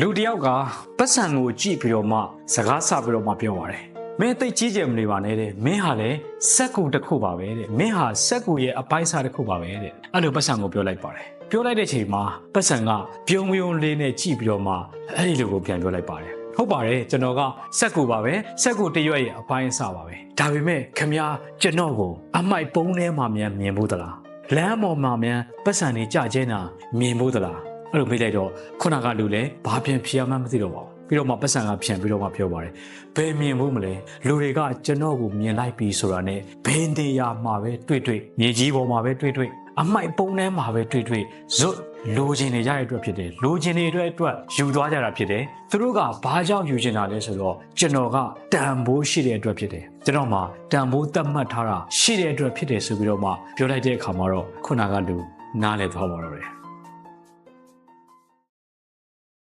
လူတစ်ယောက်ကပတ်စံကိုကြည့်ပြီးတော့မှစကားဆပြီးတော့မှပြောပါတယ်မင်းသိတ်ကြီးကြမနေပါနဲ့တဲ့မင်းဟာလည်းစက်ကူတစ်ခုပါပဲတဲ့မင်းဟာစက်ကူရဲ့အပိုင်းစားတစ်ခုပါပဲတဲ့အဲ့လိုပတ်စံကိုပြောလိုက်ပါတယ်ပြောလိုက်တဲ့ချိန်မှာပတ်စံကပြုံးပြုံးလေးနဲ့ကြည့်ပြီးတော့မှအဲ့ဒီလိုကိုပြန်ပြောလိုက်ပါတယ်ဟုတ်ပါတယ်ကျွန်တော်ကစက်ကူပါပဲစက်ကူတရွက်ရဲ့အပိုင်းအစပါပဲဒါပေမဲ့ခမ ्या ကျွန်တော်ကိုအမိုက်ပုံးထဲမှာမြန်မြင်ဖို့သလားလမ်းပေါ်မှာမြန်ပတ်စံနေကြကျင်းတာမြင်ဖို့သလား အဲ့လိုမေးလိုက်တော့ခုနကလူလည်းဘာပြန်ဖြေရမှန်းမသိတော့ပါဘူးပြီးတော့မှပတ်စံကပြန်ပြီးတော့မှပြောပါတယ်ဘယ်မြင်ဖို့မလဲလူတွေကကျွန်တော်ကိုမြင်လိုက်ပြီဆိုတာနဲ့ဘယ်နေရာမှာပဲတွေ့တွေ့မြေကြီးပေါ်မှာပဲတွေ့တွေ့အမိုက်ပုံးထဲမှာပဲတွေ့တွေ့ဇွတ်လိုချင်နေကြတဲ့အတွက်ဖြစ်တယ်လိုချင်နေတဲ့အတွက်ယူသွားကြတာဖြစ်တယ်သူတို့ကဘာကြောင့်ယူချင်တာလဲဆိုတော့ကျွန်တော်ကတန်ဖိုးရှိတဲ့အတွက်ဖြစ်တယ်ကျွန်တော်မှတန်ဖိုးသတ်မှတ်ထားတာရှိတဲ့အတွက်ဖြစ်တယ်ဆိုပြီးတော့မှပြောလိုက်တဲ့အခါမှာတော့ခုနကလူနားလည်သွားပါတော့တယ်